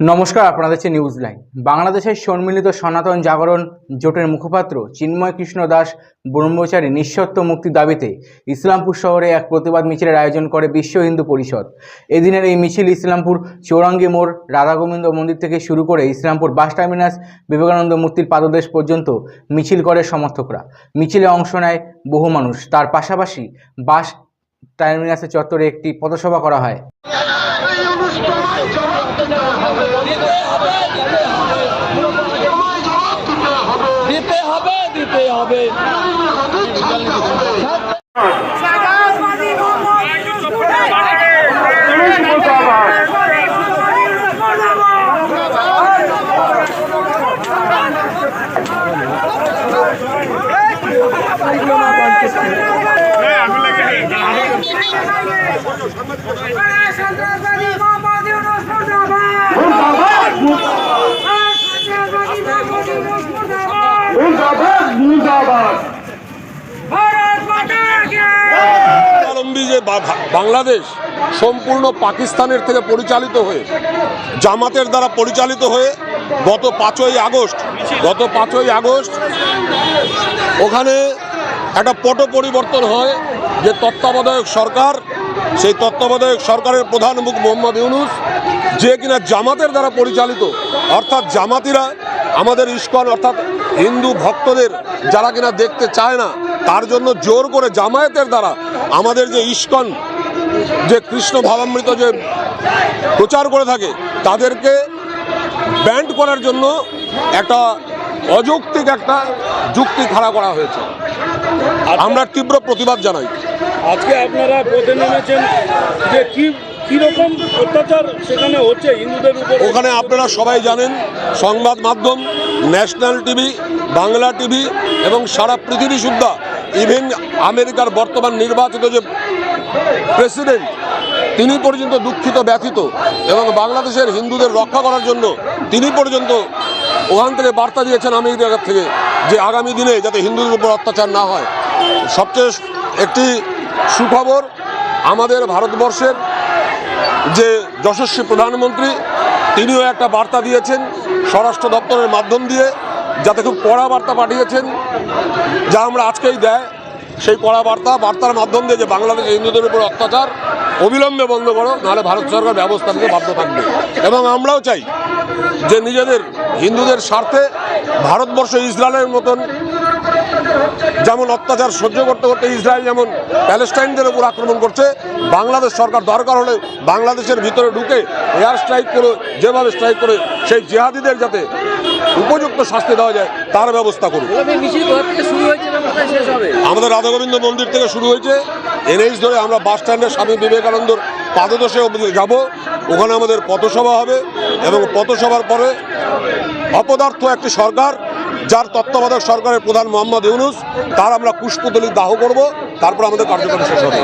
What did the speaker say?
নমস্কার, আপনারা দেখছেন নিউজ লাইন বাংলাদেশের সম্মিলিত সনাতন জাগরণ জোটের মুখপাত্র চিন্ময় কৃষ্ণ দাস ব্রহ্মচারী নিঃশর্ত মুক্তির দাবিতে ইসলামপুর শহরে এক প্রতিবাদ মিছিলের আয়োজন করে বিশ্ব হিন্দু পরিষদ। এদিনের এই মিছিল ইসলামপুর চৌরাঙ্গি মোড়, রাধাগোবিন্দ মন্দির থেকে শুরু করে ইসলামপুর বাস টার্মিনাস, বিবেকানন্দ মূর্তির পাদদেশ পর্যন্ত মিছিল করে সমর্থকরা। মিছিলে অংশ নেয় বহু মানুষ। তার পাশাপাশি বাস টার্মিনাসের চত্বরে একটি পথসভা করা হয়। দিতে হবে দিতে হবে সমাজবাদী মোহাম্মদ সন্ত্রাসবাদী মোহাম্মদ ইউনুস মুর্দাবাদ সন্ত্রাসবাদী মোহাম্মদ ইউনুস মুর্দাবাদ ভারত মাতা কে অবলম্বী যে বাংলাদেশ সম্পূর্ণ পাকিস্তানের থেকে পরিচালিত হয়ে, জামাতের দ্বারা পরিচালিত হয়ে গত পাঁচই আগস্ট, গত পাঁচই আগস্ট ওখানে একটা পট পরিবর্তন হয় যে তত্ত্বাবধায়ক সরকার, সেই তত্ত্বাবধায়ক সরকারের প্রধান মুখ মোহাম্মদ ইউনুস, যে কিনা জামাতের দ্বারা পরিচালিত, অর্থাৎ জামাতিরা আমাদের ইস্কন, অর্থাৎ হিন্দু ভক্তদের যারা কিনা দেখতে চায় না তার জন্য জোর করে জামায়াতের দ্বারা আমাদের যে ইস্কন যে কৃষ্ণ ভাবামৃত যে প্রচার করে থাকে তাদেরকে ব্যান্ড করার জন্য একটা অযৌক্তিক একটা যুক্তি খাড়া করা হয়েছে। আমরা তীব্র প্রতিবাদ জানাই। আজকে আপনারা পথে নেমেছেন যে কি কীরকম অত্যাচার সেখানে হচ্ছে হিন্দুদের উপর? ওখানে আপনারা সবাই জানেন সংবাদ মাধ্যম ন্যাশনাল টিভি বাংলা টিভি এবং সারা পৃথিবী সুদ্ধা ইভেন আমেরিকার বর্তমান নির্বাচিত যে প্রেসিডেন্ট তিনি পর্যন্ত দুঃখিত, ব্যথিত এবং বাংলাদেশের হিন্দুদের রক্ষা করার জন্য তিনি পর্যন্ত ওখান থেকে বার্তা দিয়েছেন আমেরিকার থেকে যে আগামী দিনে যাতে হিন্দুদের উপর অত্যাচার না হয়। সবচেয়ে একটি সুখবর আমাদের ভারতবর্ষের যে যশস্বী প্রধানমন্ত্রী, তিনিও একটা বার্তা দিয়েছেন স্বরাষ্ট্র দপ্তরের মাধ্যম দিয়ে। যাতে খুব কড়া বার্তা পাঠিয়েছেন, যা আমরা আজকেই দেয়। সেই কড়া বার্তা, বার্তার মাধ্যম দিয়ে যে বাংলাদেশ হিন্দুদের উপর অত্যাচার, অবিলম্বে বন্ধ করো, নাহলে ভারত সরকার ব্যবস্থা নিতে বাধ্য থাকবে। এবং আমরাও চাই যে নিজেদের হিন্দুদের স্বার্থে ভারতবর্ষ ইসরায়েলের মতন যেমন অত্যাচার সহ্য করতে করতে ইসরায়েল যেমন প্যালেস্টাইনদের উপর আক্রমণ করছে, বাংলাদেশ সরকার দরকার হলে বাংলাদেশের ভিতরে ঢুকে এয়ার স্ট্রাইক করে, যেভাবে স্ট্রাইক করে, সেই জেহাদিদের যাতে উপযুক্ত শাস্তি দেওয়া যায় তার ব্যবস্থা করুন। আমাদের রাধাগোবিন্দ মন্দির থেকে শুরু হয়েছে এনএইচ ধরে আমরা বাস স্ট্যান্ডে স্বামী বিবেকানন্দর পাদদশে যাব ওখানে আমাদের পথসভা হবে এবং পথসভার পরে অপদার্থ একটি সরকার যার তত্ত্বাবধায়ক সরকারের প্রধান মোহাম্মদ ইউনুস তার আমরা পুষ্পতলি দাহ করব তারপর আমাদের কার্যক্রম শেষ হবে।